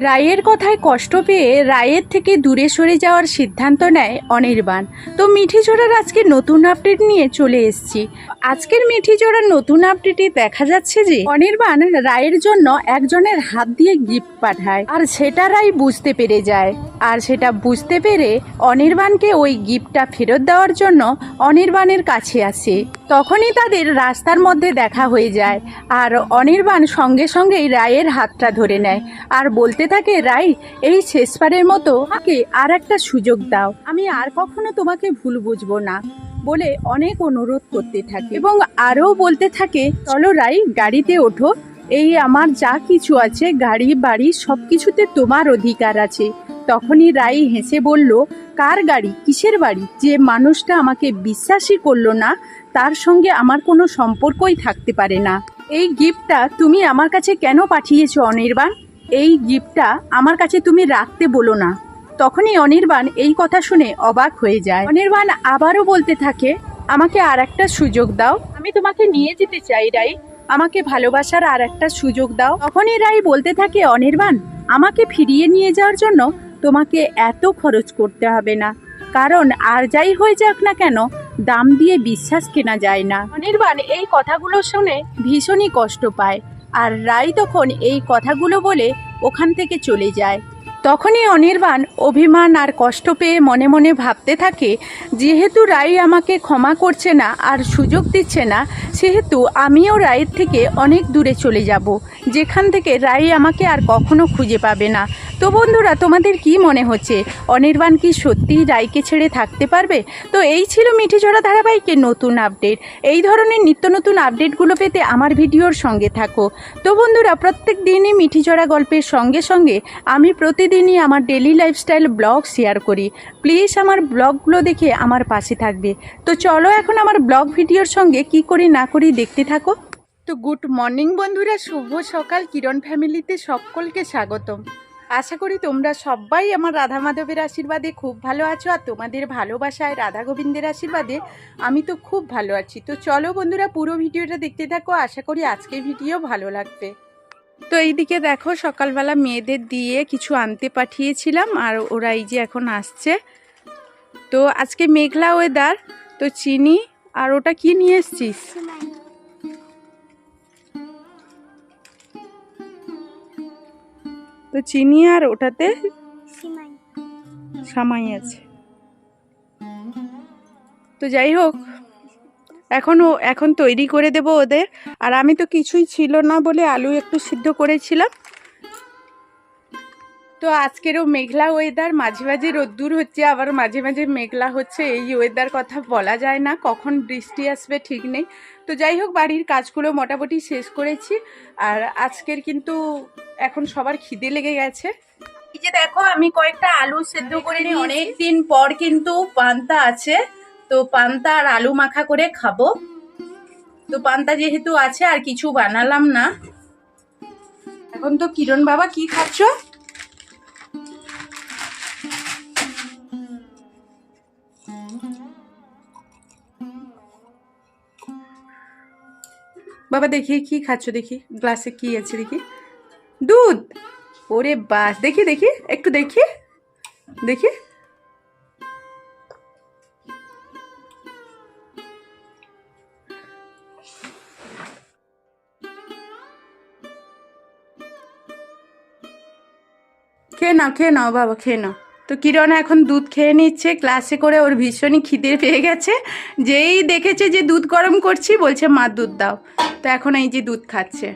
রায়ের কথায় কষ্ট পেয়ে রায়ের থেকে দূরে সরে যাওয়ার সিদ্ধান্ত নেয় অনির্বাণ। তো মিঠি জোড়ার আজকে নতুন আপডেট নিয়ে চলে এসেছি। আজকের মিঠি জোড়ার নতুন আপডেটে দেখা যাচ্ছে যে, অনির্বাণ রায়ের জন্য একজনের হাত দিয়ে গিফট পাঠায়। আর সেটা রায় বুঝতে পেরে যায়। আর সেটা বুঝতে পেরে অনির্বাণকে ওই গিফটটা ফেরত দেওয়ার জন্য অনির্বাণের কাছে আসে। তখনই তাদের রাস্তার মধ্যে দেখা হয়ে যায়। আর অনির্বাণ সঙ্গে সঙ্গেই রায়ের হাতটা ধরে নেয়। আর বলতে থাকে রাই এই শেষবারের মতো আমাকে আর একটা সুযোগ দাও। আমি আর কখনো তোমাকে ভুল বুঝব না। বলে অনেক অনুরোধ করতে থাকে। এবং আরও বলতে থাকে, চলো রাই গাড়িতে ওঠো। এই আমার যা কিছু আছে, গাড়ি, বাড়ি সব কিছুতে তোমার অধিকার আছে। তখনই রাই হেসে বলল, কার গাড়ি? কিসের বাড়ি? যে মানুষটা আমাকে বিশ্বাসই করল না, তার সঙ্গে আমার কোনো সম্পর্কই থাকতে পারে না। এই গিফটটা তুমি আমার কাছে কেন পাঠিয়েছো, অনির্বাণ? এই গিফটটা আমার কাছে তুমি রাখতে বলো না তখনই অনির্বাণ এই কথা শুনে অবাক হয়ে যায়। অনির্বাণ আবারও বলতে থাকে, আমাকে আর একটা সুযোগ দাও। আমি তোমাকে নিয়ে যেতে চাই, রাই। আমাকে ভালোবাসার আর একটা সুযোগ দাও তখনই রাই বলতে থাকে, অনির্বাণ, আমাকে ফিরিয়ে নিয়ে যাওয়ার জন্য তোমাকে এত খরচ করতে হবে না। কারণ আর যাই হয়ে যাক না কেন, দাম দিয়ে বিশ্বাস কেনা যায় না। অনির্বাণ এই কথাগুলো শুনে ভীষণই কষ্ট পায় আর রাই তখন এই কথাগুলো বলে ওখান থেকে চলে যায়। তখনই অনির্বাণ অভিমান আর কষ্ট পেয়ে মনে মনে ভাবতে থাকে, যেহেতু রাই আমাকে ক্ষমা করছে না আর সুযোগ দিচ্ছে না, সেহেতু আমিও রায়ের থেকে অনেক দূরে চলে যাব। যেখান থেকে রাই আমাকে আর কখনো খুঁজে পাবে না। তো বন্ধুরা, তোমাদের কি মনে হচ্ছে? অনির্বাণ কি সত্যিই রায়কে ছেড়ে থাকতে পারবে? তো এই ছিল মিঠি ঝরা ধারাবাহিকের নতুন আপডেট। এই ধরনের নিত্য নতুন আপডেটগুলো পেতে আমার ভিডিওর সঙ্গে থাকো। তো বন্ধুরা, প্রত্যেক দিনই মিঠি ঝরা গল্পের সঙ্গে সঙ্গে আমি প্রতিদিনই আমার ডেলি লাইফস্টাইল ব্লগ শেয়ার করি। প্লিজ আমার ব্লগগুলো দেখে আমার পাশে থাকবে। তো চলো এখন আমার ব্লগ ভিডিওর সঙ্গে কি করি না করি দেখতে থাকো। তো গুড মর্নিং বন্ধুরা, শুভ সকাল। কিরণ ফ্যামিলিতে সকলকে স্বাগতম। আশা করি তোমরা সবাই আমার রাধা মাধবের আশীর্বাদে খুব ভালো আছো আর তোমাদের ভালোবাসায় রাধা গোবিন্দের আশীর্বাদে আমি তো খুব ভালো আছি। তো চলো বন্ধুরা, পুরো ভিডিওটা দেখতে থাকো। আশা করি আজকের ভিডিও ভালো লাগবে। তো এইদিকে দেখো, সকালবেলা মেয়েদের দিয়ে কিছু আনতে পাঠিয়েছিলাম আর ওরা এই যে এখন আসছে। তো আজকে মেঘলা ওয়েদার তো চিনি, আর ওটা কি নিয়ে এসছিস? তো চিনি আর ওটাতে সামাই। আছে। তো যাই হোক এখনও এখন তৈরি করে দেব ওদের। আর আমি তো কিছুই ছিল না বলে আলু একটু সিদ্ধ করেছিলাম। তো আজকেরও মেঘলা ওয়েদার মাঝে মাঝে রোদ্দুর হচ্ছে আবার মাঝে মাঝে মেঘলা হচ্ছে এই ওয়েদার কথা বলা যায় না কখন বৃষ্টি আসবে ঠিক নেই। তো যাই হোক বাড়ির কাজগুলো মোটামুটি শেষ করেছি আর আজকের কিন্তু এখন সবার খিদে লেগে গেছে। এই যে দেখো আমি কয়েকটা আলু সেদ্ধ করে নিই অনেক দিন পর কিন্তু পান্তা আছে তো পান্তা আর আলু মাখা করে খাব। তো পান্তা যেহেতু আছে আর কিছু বানালাম না। এখন তো কিরণ বাবা কি খাচ্ছ? বাবা দেখি, কি খাচ্ছ দেখি? গ্লাসে কি আছে দেখি? দুধ! ওরে বাস, দেখি দেখি, একটু দেখি। দেখি। খেয়ে নাও খেয়ে নাও বাবা, খেয়ে নাও। তো কিরণ এখন দুধ খেয়ে নিচ্ছে ক্লাসে করে ওর ভীষণই খিদে পেয়ে গেছে। যেই দেখেছে যে দুধ গরম করছি, বলছে, মা, দুধ দাও। তো এখন এই যে দুধ খাচ্ছে।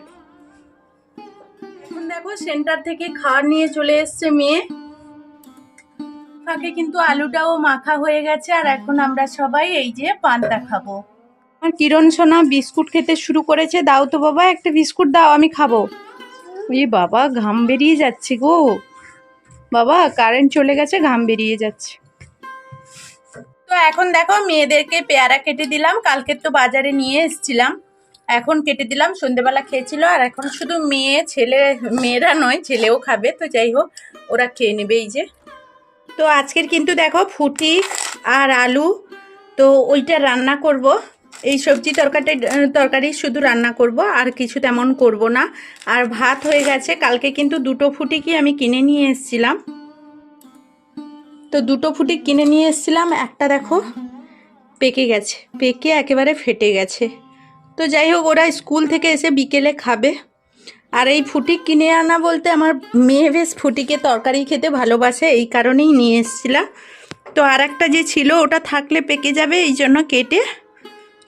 এখন দেখো সেন্টার থেকে খাওয়ার নিয়ে চলে এসছে মেয়ে। ফাঁকে কিন্তু আলুটাও মাখা হয়ে গেছে, আর এখন আমরা সবাই এই যে পান্তা খাব। আর কিরণ সোনা বিস্কুট খেতে শুরু করেছে, দাও তো বাবা, একটা বিস্কুট দাও, আমি খাব। এই বাবা, ঘাম বেরিয়ে যাচ্ছে গো। বাবা কারেন্ট চলে গেছে, ঘাম বেরিয়ে যাচ্ছে। তো এখন দেখো, মেয়েদেরকে পেয়ারা কেটে দিলাম। কালকে তো বাজারে নিয়ে এসেছিলাম। এখন কেটে দিলাম, সন্ধেবেলা খেয়েছিল। আর এখন শুধু মেয়ে, ছেলে, মেয়েরা নয়, ছেলেও খাবে। তো যাই হোক, ওরা খেয়ে নেবে এই যে। তো আজকের কিন্তু দেখো, ফুটি আর আলু। তো ওইটা রান্না করব। এই সবজি তরকারি তরকারি শুধু রান্না করব, আর কিছু তেমন করব না। আর ভাত হয়ে গেছে, কালকে কিন্তু দুটো ফুটিকি আমি কিনে নিয়ে এসেছিলাম। তো দুটো ফুটি কিনে নিয়ে এসেছিলাম, একটা দেখো পেকে গেছে, পেকে একেবারে ফেটে গেছে। তো যাই হোক, ওরা স্কুল থেকে এসে বিকেলে খাবে। আর এই ফুটি কিনে আনা বলতে আমার মেয়ে বেশ ফুটিকে তরকারি খেতে ভালোবাসে, এই কারণেই নিয়ে এসেছিলাম। তো আর একটা যে ছিল, ওটা থাকলে পেকে যাবে, এই জন্য কেটে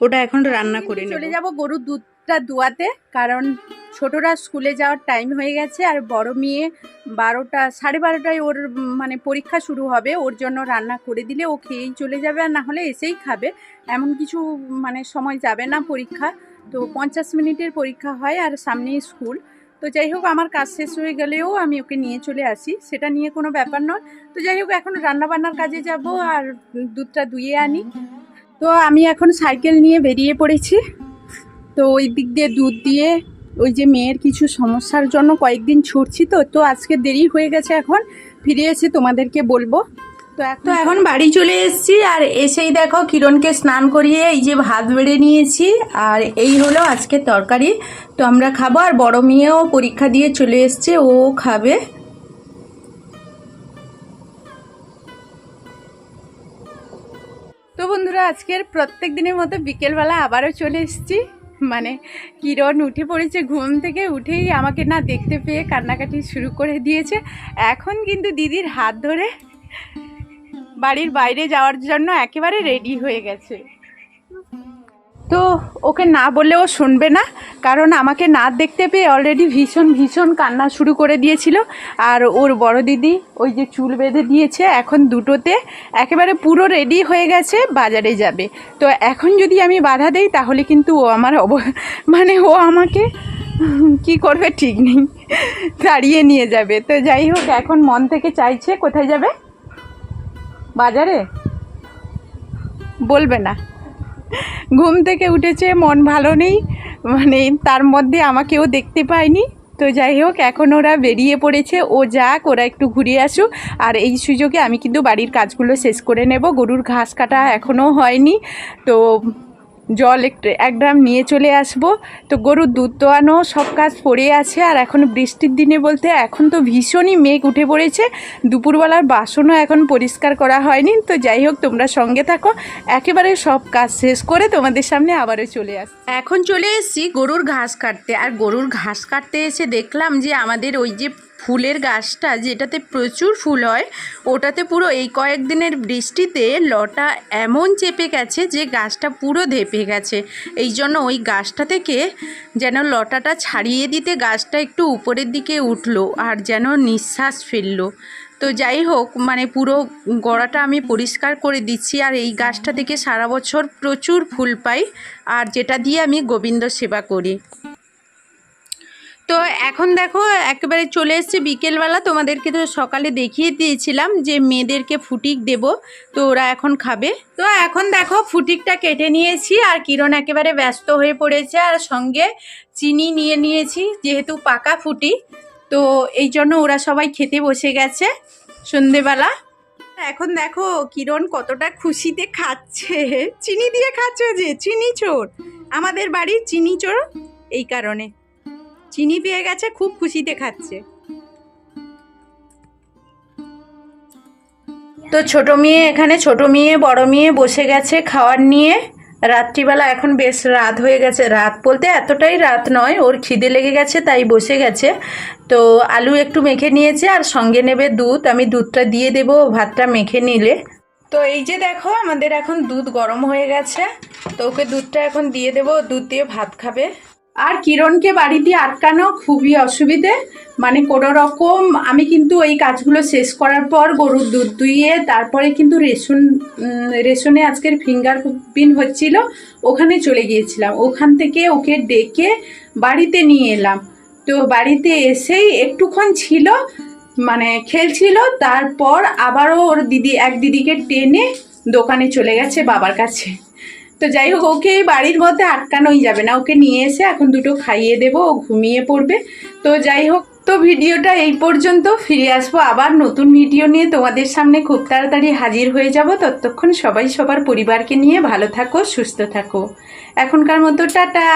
ওটা এখন রান্না করে চলে যাব গরুর দুধটা দুয়াতে কারণ ছোটরা স্কুলে যাওয়ার টাইম হয়ে গেছে আর বড় মেয়ে বারোটা সাড়ে বারোটায় ওর মানে পরীক্ষা শুরু হবে ওর জন্য রান্না করে দিলে ও খেয়েই চলে যাবে আর না হলে এসেই খাবে। এমন কিছু মানে সময় যাবে না পরীক্ষা। তো পঞ্চাশ মিনিটের পরীক্ষা হয় আর সামনেই স্কুল। তো যাই হোক আমার কাজ শেষ হয়ে গেলেও আমি ওকে নিয়ে চলে আসি। সেটা নিয়ে কোনো ব্যাপার নয়। তো যাই হোক এখন রান্নাবান্নার কাজে যাব আর দুধটা দুইয়ে আনি। তো আমি এখন সাইকেল নিয়ে বেরিয়ে পড়েছি। তো ওই দিক দিয়ে দুধ দিয়ে ওই যে মেয়ের কিছু সমস্যার জন্য কয়েকদিন ছুটছি তো তো আজকে দেরি হয়ে গেছে এখন। ফিরে এসে তোমাদেরকে বলব। তো তো এখন বাড়ি চলে এসেছি আর এসেই দেখো কিরণকে স্নান করিয়ে এই যে ভাত বেড়ে নিয়েছি আর এই হলো আজকে তরকারি। তো আমরা খাব আর বড় মেয়েও পরীক্ষা দিয়ে চলে এসছে, ও খাবে। আজকের প্রত্যেক দিনের মতো বিকেলবেলা আবারও চলে এসেছি। মানে কিরণ উঠে পড়েছে ঘুম থেকে উঠেই আমাকে না দেখতে পেয়ে কান্নাকাটি শুরু করে দিয়েছে। এখন কিন্তু দিদির হাত ধরে বাড়ির বাইরে যাওয়ার জন্য একেবারে রেডি হয়ে গেছে। তো ওকে না বললে ও শুনবে না, কারণ আমাকে না দেখতে পেয়ে অলরেডি ভীষণ ভীষণ কান্না শুরু করে দিয়েছিল। আর ওর বড় দিদি ওই যে চুল বেঁধে দিয়েছে এখন দুটোতে, একেবারে পুরো রেডি হয়ে গেছে, বাজারে যাবে। তো এখন যদি আমি বাধা দেই, তাহলে কিন্তু ও আমার অব মানে ও আমাকে কি করবে ঠিক নেই, তাড়িয়ে নিয়ে যাবে। তো যাই হোক, এখন মন থেকে চাইছে, কোথায় যাবে? বাজারে? বলবে না। ঘুম থেকে উঠেছে, মন ভালো নেই। মানে তার মধ্যে আমাকেও দেখতে পায়নি। তো যাই হোক, এখন ওরা বেরিয়ে পড়েছে। ও যাক, ওরা একটু ঘুরে আসুক। আর এই সুযোগে আমি কিন্তু বাড়ির কাজগুলো শেষ করে নেব। গরুর ঘাস কাটা এখনও হয়নি। তো জল একটু এক ড্রাম নিয়ে চলে আসব। তো গরুর দুধ দোয়ানো সব কাজ পড়ে আছে আর এখন বৃষ্টির দিনে বলতে এখন তো ভীষণই মেঘ উঠে পড়েছে। দুপুরবেলার বাসনও এখন পরিষ্কার করা হয়নি। তো যাই হোক, তোমরা সঙ্গে থাকো। একেবারে সব কাজ শেষ করে তোমাদের সামনে আবারও চলে আস এখন চলে এসেছি গরুর ঘাস কাটতে। আর গরুর ঘাস কাটতে এসে দেখলাম যে আমাদের ওই যে ফুলের গাছটা যেটাতে প্রচুর ফুল হয়, ওটাতে পুরো এই কয়েকদিনের বৃষ্টিতে লটা এমন চেপে গেছে যে গাছটা পুরো ধেপে গেছে। এই জন্য ওই গাছটা থেকে যেন লটাটা ছাড়িয়ে দিতে গাছটা একটু উপরের দিকে উঠল আর যেন নিঃশ্বাস ফেলল। তো যাই হোক মানে পুরো গোড়াটা আমি পরিষ্কার করে দিচ্ছি আর এই গাছটা থেকে সারা বছর প্রচুর ফুল পাই আর যেটা দিয়ে আমি গোবিন্দ সেবা করি। তো এখন দেখো, একেবারে চলে এসছে বিকেলবেলা। তোমাদেরকে তো সকালে দেখিয়ে দিয়েছিলাম যে মেয়েদেরকে ফুটিক দেব, তো ওরা এখন খাবে। তো এখন দেখো, ফুটিকটা কেটে নিয়েছি আর কিরণ একেবারে ব্যস্ত হয়ে পড়েছে আর সঙ্গে চিনি নিয়ে নিয়েছি, যেহেতু পাকা ফুটি তো এই জন্য ওরা সবাই খেতে বসে গেছে সন্ধেবেলা। এখন দেখো, কিরণ কতটা খুশিতে খাচ্ছে। চিনি দিয়ে খাচ্ছে যে? চিনি চোর। আমাদের বাড়ির চিনি চোর এই কারণে। চিনি পেয়ে গেছে, খুব খুশিতে খাচ্ছে। তো ছোট মেয়ে এখানে, ছোট মেয়ে, বড় মেয়ে বসে গেছে খাওয়ার নিয়ে। রাত্রিবেলা এখন বেশ রাত হয়ে গেছে। রাত বলতে এতটাই রাত নয়, ওর খিদে লেগে গেছে, তাই বসে গেছে। তো আলু একটু মেখে নিয়েছে আর সঙ্গে নেবে দুধ। আমি দুধটা দিয়ে দেবো ভাতটা মেখে নিলে। তো এই যে দেখো, আমাদের এখন দুধ গরম হয়ে গেছে। তো ওকে দুধটা এখন দিয়ে দেবো, দুধ দিয়ে ভাত খাবে। আর কিরণকে বাড়িতে আটকানো খুবই অসুবিধে। মানে কোনো রকম আমি কিন্তু এই কাজগুলো শেষ করার পর গরুর দুধ দুইয়ে তারপরে কিন্তু রেশন রেশনে আজকের ফিঙ্গার প্রিন্ট হচ্ছিল, ওখানে চলে গিয়েছিলাম। ওখান থেকে ওকে ডেকে বাড়িতে নিয়ে এলাম। তো বাড়িতে এসেই একটুক্ষণ ছিল মানে খেলছিল, তারপর আবারও ওর দিদি, এক দিদিকে টেনে দোকানে চলে গেছে বাবার কাছে। তো যাই হোক, ওকে বাড়ির মধ্যে আটকানোই যাবে না। ওকে নিয়ে এসে এখন দুটো খাইয়ে দেবো, ও ঘুমিয়ে পড়বে। তো যাই হোক, তো ভিডিওটা এই পর্যন্ত। ফিরে আসব আবার নতুন ভিডিও নিয়ে। তোমাদের সামনে খুব তাড়াতাড়ি হাজির হয়ে যাব। ততক্ষণ সবাই সবার পরিবারকে নিয়ে ভালো থাকো, সুস্থ থাকো। এখনকার মতো টাটা।